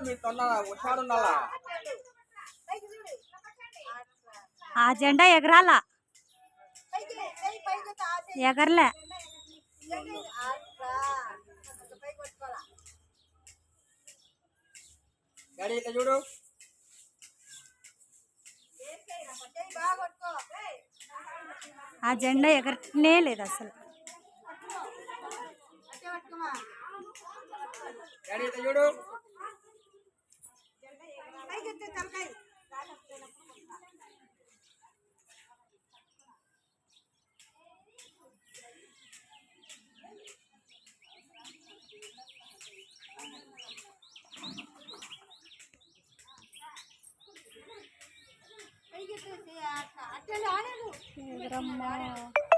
మీరు ఆ జెండా ఎగరాల. ఎగరలే. డాడీ ఇట్లా చూడు. ఆ జెండా ఎగరనే లేదు అసలు. డాడీ ఇట్లా చూడు పైకి ఎత్తు, తలకాయ. పైకి ఎత్తు, చెయ్యి అట్లా. అట్టే రాలేదు. ఎగరమ్మా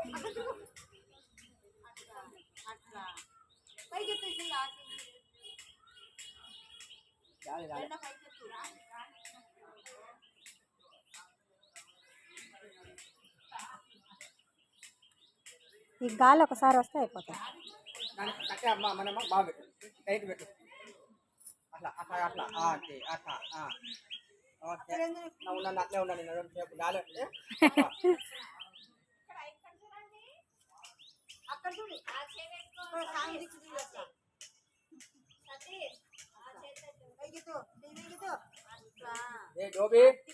అక్కడ తిరుగు. అట్లా. అట్లా. పైకి ఎత్తు, చెయ్యి ఇది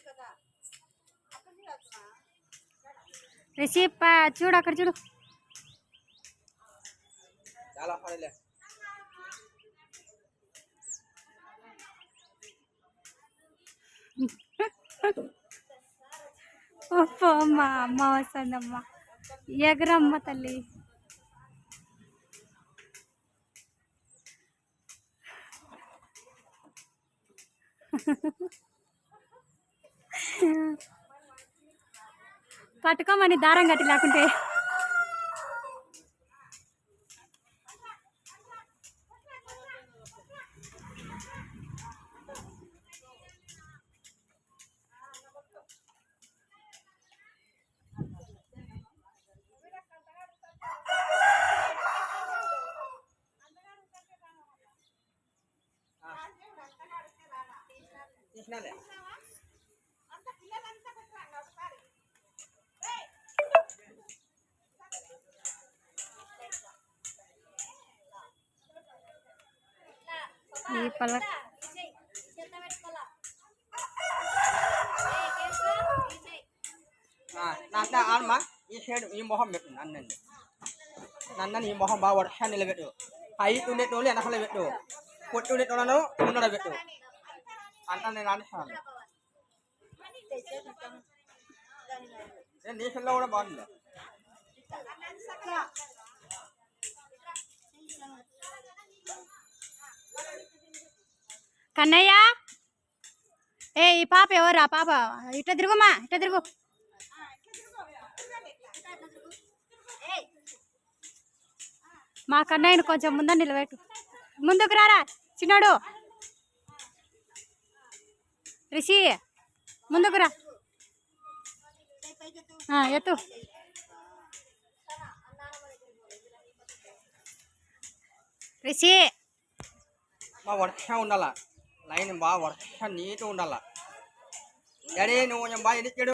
కదా. అక్కడ చూడు అట్లా. రిషి ప- చూడు అక్కడ చూడు. చాలా పడలే. ఓ అమ్మ అమ్మ వస్తుందమ్మ ఎగరమ్మ తల్లి. పట్టుకోమని దారం కట్టి లేకుంటే తీసినాలే ఈ పల నా ఆడమా ఈ సైడ్ ఈ మొహం పెట్టు నన్నండి నన్నని ఈ మొహం బాగా వర్షాన్ని నిలబెట్టు. హైట్ ఉండేటోళ్ళు వెనకాల పెట్టు. పొట్టి ఉండేటోళ్ళను ముందర పెట్టు. అంటా నేను అంటున్నాను నేను నీ పిల్ల కూడా బాగుంది కన్నయ్య? ఏ ఈ పాప ఎవరా పాప? ఇట్లా తిరుగుమా? ఇట్లా తిరుగు. మా కన్నయ్యను కొంచెం ముందర నిలబెట్టు. ముందుకు రారా చిన్నాడు. రిషి ముందుకు రా. ఆ, ఎత్తు. రిషి. మా వర్షం ఉండాల? లైన్ బాగా వర్షం నీట్గా ఉండాల? ఎడే నువ్వు కొంచెం బాగా ఎన్నిచ్చాడు